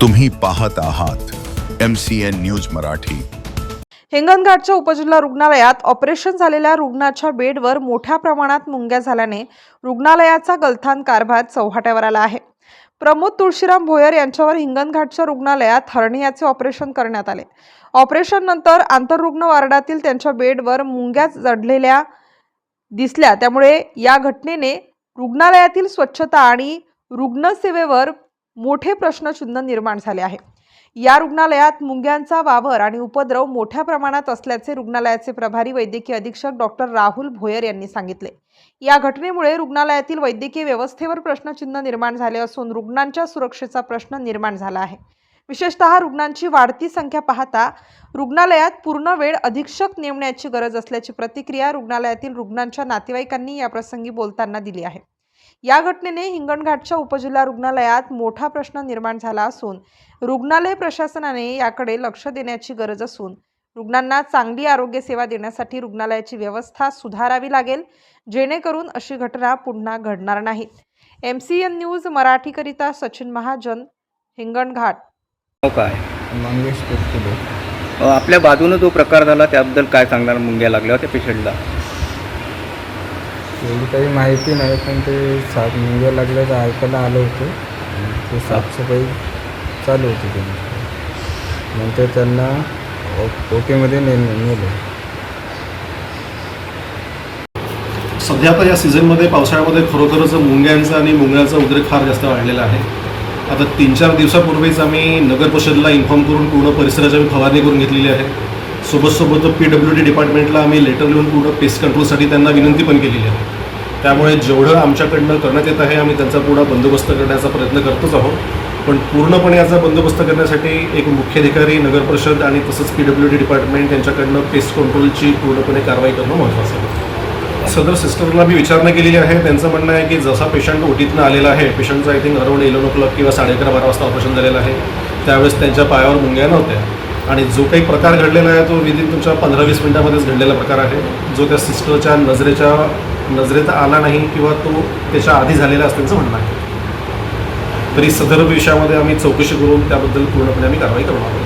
तुम्ही पाहत आहात M C N news Marathi. हिंगणघाटच्या उपजिल्हा रुग्णालयात ऑपरेशन झालेल्या रुग्णाच्या बेडवर मोठ्या प्रमाणात मुंग्या झाल्याने रुग्णालयाचा गलथान कारभार चौहाट्यावर आला आहे. प्रमोद तुळशीराम भोयर यांच्यावर हिंगणघाटच्या रुग्णालयात हर्नियाचे ऑपरेशन करण्यात आले. ऑपरेशन नंतर आंतररुग्ण वार्डातील त्यांच्या बेडवर मुंग्या जडलेल्या दिसल्या. त्यामुळे या घटनेने रुग्णालयातील स्वच्छता आणि रुग्णसेवेवर मोठे प्रश्नचिन्ह निर्माण झाले आहे. या रुग्णालयात मुंग्यांचा वावर आणि उपद्रव मोठ्या प्रमाणात असल्याचे रुग्णालयाचे प्रभारी वैद्यकीय अधीक्षक डॉक्टर राहुल भोयर यांनी सांगितले. या घटनेमुळे रुग्णालयातील वैद्यकीय व्यवस्थेवर प्रश्नचिन्ह निर्माण झाले असून रुग्णांच्या सुरक्षेचा प्रश्न निर्माण झाला आहे. विशेषतः रुग्णांची वाढती संख्या पाहता रुग्णालयात पूर्ण वेळ अधीक्षक नेमण्याची गरज असल्याची प्रतिक्रिया रुग्णालयातील रुग्णांच्या नातेवाईकांनी याप्रसंगी बोलताना दिली आहे. या घटनेने हिंगणघाटच्या उपजिल्हा रुग्णालयात मोठा प्रश्न निर्माण झाला असून रुग्णालय प्रशासनाने याकडे लक्ष देण्याची गरज असून रुग्णांना चांगली आरोग्य सेवा देण्यासाठी रुग्णालयाची व्यवस्था सुधारावी लागेल जेणेकरून अशी घटना पुन्हा घडणार नाहीत. एम सी एन न्यूज मराठीकरिता सचिन महाजन हिंगणघाट. काय मंगेश आपल्या बाजूनं जो प्रकार झाला त्याबद्दल काय सांगणार मुंग्या लागल्या होत्या पेशंटला? एवढी काही माहिती नाही पण ते साप मुंग्या लागल्याचं ऐकायला आलं होतं. ते साफसफाई चालू होती त्यांची नंतर त्यांना ओ ओटीमध्ये ने नेलं. सध्या आता या सीझनमध्ये पावसाळ्यामध्ये खरोखरच मुंग्यांचा आणि मुंग्याचा उद्रेक फार जास्त वाढलेला आहे. आता तीन चार दिवसापूर्वीच आम्ही नगर परिषदला इन्फॉर्म करून पूर्ण परिसराची आम्ही फवारणी करून घेतलेली आहे. सोबतसोबत पी डब्ल्यू डी डिपार्टमेंटला आम्ही लेटर लिहून पूर्ण पेस्ट कंट्रोलसाठी त्यांना विनंती पण केलेली आहे. त्यामुळे जेवढं आमच्याकडनं करण्यात येत आहे आम्ही त्यांचा पूर्ण बंदोबस्त करण्याचा प्रयत्न करतोच आहोत. पण पूर्णपणे याचा बंदोबस्त करण्यासाठी एक मुख्याधिकारी नगर परिषद आणि तसंच पी डब्ल्यू डी डिपार्टमेंट यांच्याकडनं पेस्ट कंट्रोलची पूर्णपणे कारवाई करणं महत्त्वाचं आहे. सदर सिस्टरला मी विचारणा केलेली आहे. त्यांचं म्हणणं आहे की जसा पेशंट ओटीतनं आलेला आहे पेशंटचं I think around eleven o'clock किंवा साडे अकरा बारा वाजता ऑपरेशन झालेलं आहे. त्यावेळेस त्यांच्या पायावर मुंग्या नव्हत्या. आणि जो काही प्रकार घडलेला आहे तो विदिन तुमच्या पंधरा वीस मिनिटामध्येच घडलेला प्रकार आहे. जो त्या सिस्टरच्या नजरेच्या नजरेत आला नाही किंवा तो त्याच्या आधी झालेला असल्याचं म्हणणं आहे. तरी सदर विषयामध्ये आम्ही चौकशी करून त्याबद्दल पूर्णपणे आम्ही कारवाई करणार आहोत.